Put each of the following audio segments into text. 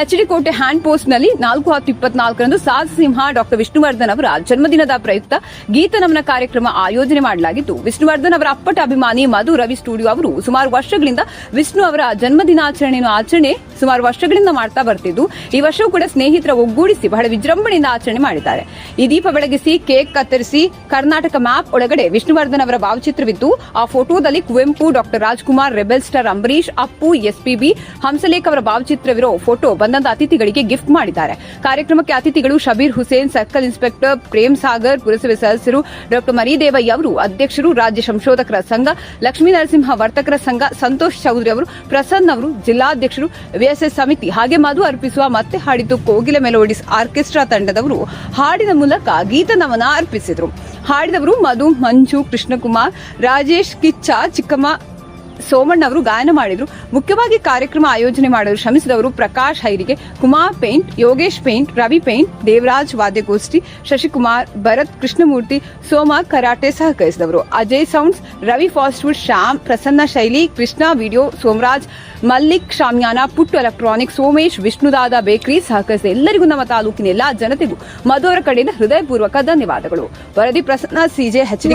H D hand ಪೋಸ್ಟ್ನಲ್ಲಿ ನಾಲ್ಕು ಹತ್ತು ಇಪ್ಪತ್ನಾಲ್ಕರಂದು ಸಾಧ ಸಿಂಹ, ಡಾಕ್ಟರ್ ವಿಷ್ಣುವರ್ಧನ್ ಅವರ ಜನ್ಮದಿನದ ಪ್ರಯುಕ್ತ ಗೀತ ನಮನ ಕಾರ್ಯಕ್ರಮ ಆಯೋಜನೆ ಮಾಡಲಾಗಿತ್ತು. ವಿಷ್ಣುವರ್ಧನ್ ಅವರ ಅಪ್ಪಟ ಅಭಿಮಾನಿ ಮಧು ರವಿ ಸ್ಟುಡಿಯೋ ಅವರು ಸುಮಾರು ವರ್ಷಗಳಿಂದ ವಿಷ್ಣು ಅವರ ಜನ್ಮದಿನಾಚರಣೆಯನ್ನು ಆಚರಣೆ ಸುಮಾರು ವರ್ಷಗಳಿಂದ ಮಾಡ್ತಾ ಬರ್ತಿದ್ದು, ಈ ವರ್ಷವೂ ಕೂಡ ಸ್ನೇಹಿತರ ಒಗ್ಗೂಡಿಸಿ ಬಹಳ ವಿಜೃಂಭಣೆಯಿಂದ ಆಚರಣೆ ಮಾಡಿದ್ದಾರೆ. ಈ ದೀಪ ಬೆಳಗಿಸಿ ಕೇಕ್ ಕತ್ತರಿಸಿ ಕರ್ನಾಟಕ ಮ್ಯಾಪ್ ಒಳಗಡೆ ವಿಷ್ಣುವರ್ಧನ್ ಅವರ ಭಾವಚಿತ್ರವಿದ್ದು ಆ ಫೋಟೋದಲ್ಲಿ Kuvempu, doctor Rajkumar, rebel star Ambareesh Appu, SPB, Hamsalekha ಅವರ ಭಾವಚಿತ್ರವಿರೋ ಫೋಟೋ ಬಂದಂತ ಅತಿಥಿಗಳಿಗೆ ಗಿಫ್ಟ್ ಮಾಡಿದ್ದಾರೆ. ಕಾರ್ಯಕ್ರಮಕ್ಕೆ ಅತಿಥಿಗಳು ಶಬೀರ್ ಹುಸೇನ್, ಸರ್ಕಲ್ ಇನ್ಸ್ಪೆಕ್ಟರ್ ಪ್ರೇಮ್ ಸಾಗರ್, ಪುರಸಭೆ ಸದಸ್ಯರು ಡಾಕ್ಟರ್ ಮರಿದೇವಯ್ಯ ಅವರು ಅಧ್ಯಕ್ಷರು ರಾಜ್ಯ ಸಂಶೋಧಕರ ಸಂಘ, ಲಕ್ಷ್ಮೀ ನರಸಿಂಹ ವರ್ತಕರ ಸಂಘ, ಸಂತೋಷ್ ಚೌಧರಿ ಅವರು, ಪ್ರಸನ್ನ ಅವರು, ಜಿಲ್ಲಾಧ್ಯಕ್ಷರು ವಿಎಸ್ಎಸ್ ಸಮಿತಿ ಹಾಗೆ ಮಧು ಅರ್ಪಿಸುವ ಮತ್ತೆ ಹಾಡಿದ್ದು ಕೋಗಿಲೆ ಮೆಲೋಡಿಸ್ ಆರ್ಕೆಸ್ಟ್ರಾ ತಂಡದವರು ಹಾಡಿನ ಮೂಲಕ ಗೀತ ನಮನ ಅರ್ಪಿಸಿದರು. ಹಾಡಿದವರು ಮಧು, ಮಂಜು, ಕೃಷ್ಣಕುಮಾರ್, ರಾಜೇಶ್, ಕಿಚ್ಚ, ಚಿಕ್ಕಮ್ಮ ಸೋಮಣ್ಣ ಅವರು ಗಾಯನ ಮಾಡಿದ್ರು. ಮುಖ್ಯವಾಗಿ ಕಾರ್ಯಕ್ರಮ ಆಯೋಜನೆ ಮಾಡಲು ಶ್ರಮಿಸಿದವರು Prakash Hairige, Kumar paint, Yogesh paint, Ravi paint, Devaraj ವಾದ್ಯಗೋಷ್ಠಿ, Shashikumar Bharat, Krishnamurthy, Soma karate ಸಹಕರಿಸಿದವರು. ಅಜಯ್ ಸೌಂಡ್ಸ್, ರವಿ ಫಾಸ್ಟ್ವುಡ್, ಶ್ಯಾಮ್, ಪ್ರಸನ್ನ ಶೈಲಿ, Krishna video, Somaraj, Mallik shamiana, Puttu electronic Somesh, Vishnudada bakery ಸಹಕರಿಸಿದ ಎಲ್ಲರಿಗೂ ನಮ್ಮ ತಾಲೂಕಿನ ಎಲ್ಲಾ ಜನತೆಗೂ ಮಧುರ ಕಡೆಯಿಂದ ಹೃದಯಪೂರ್ವಕ ಧನ್ಯವಾದಗಳು. ವರದಿ ಪ್ರಸನ್ನ, ಸಿಜೆ ಹೆಚ್ಡಿ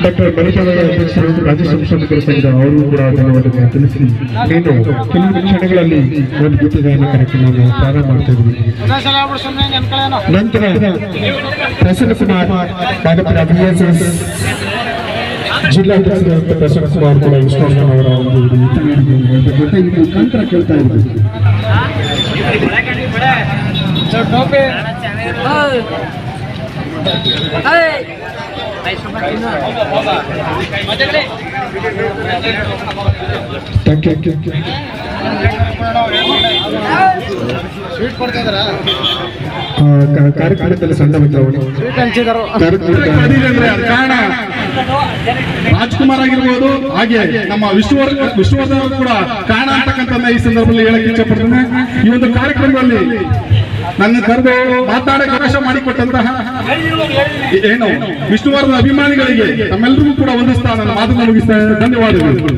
ಡಾಕ್ಟರ್ ಮರಿಪಾಲದ ಅಧ್ಯಕ್ಷರು ರಾಜ್ಯ ಸಂಶೋಧಕರ ಸಂಘ ಅವರು ಕೂಡ ಧನ್ಯವಾದಗಳನ್ನು ತಿಳಿಸಿ ನೀನು ಕೆಲವು ಕ್ಷಣಗಳಲ್ಲಿ ಒಂದು ಗೀತಗಾಯನ ಕಾರ್ಯಕ್ರಮವನ್ನು ಪ್ರಾರಂಭ ಮಾಡ್ತಾ ಇದ್ದೀವಿ. ನಂತರ ಪ್ರಸನ್ನ ಕುಮಾರ್ ಕಾರ್ಯಕ್ರಮ ಬಿ ಎಸ್ ಎಸ್ ಜಿಲ್ಲಾಧ್ಯಕ್ಷರಾದಂಥ ಪ್ರಸನ್ನ ಕುಮಾರ್ ಕೂಡ ವಿಶ್ವನಾಥ್ ಅವರ ಒಂದು ಜೊತೆ ಇದು ಮುಖಾಂತರ ಕೇಳ್ತಾ ಇದ್ದೀವಿ ಕಾರ್ಯಕ್ರಮದಲ್ಲಿ ಸಣ್ಣ ಬದಲಾವಣೆ ಕಾರಣ ರಾಜ್ಕುಮಾರ್ ಆಗಿರ್ಬೋದು, ಹಾಗೆ ನಮ್ಮ ವಿಶ್ವ ಅವರು ಕೂಡ ಕಾರಣ ಅಂತಕ್ಕಂಥ ಈ ಸಂದರ್ಭದಲ್ಲಿ ಹೇಳಕ್ಕೆ ಇಚ್ಛಪಡ್ತೇನೆ ಈ ಒಂದು ಕಾರ್ಯಕ್ರಮದಲ್ಲಿ ನನ್ನ ಕರೆದು ಮಾತಾಡಕ್ಕೆ ಅವಕಾಶ ಮಾಡಿಕೊಟ್ಟಂತಹ ಏನು ವಿಷ್ಣುವರ್ಧನ್ ಅಭಿಮಾನಿಗಳಿಗೆ ನಮ್ಮೆಲ್ಲರಿಗೂ ಕೂಡ ಒಂದಿಸ್ತಾ ನನ್ನ ಮಾತನ್ನು ಮುಗಿಸ್ತಾ ಧನ್ಯವಾದಗಳು.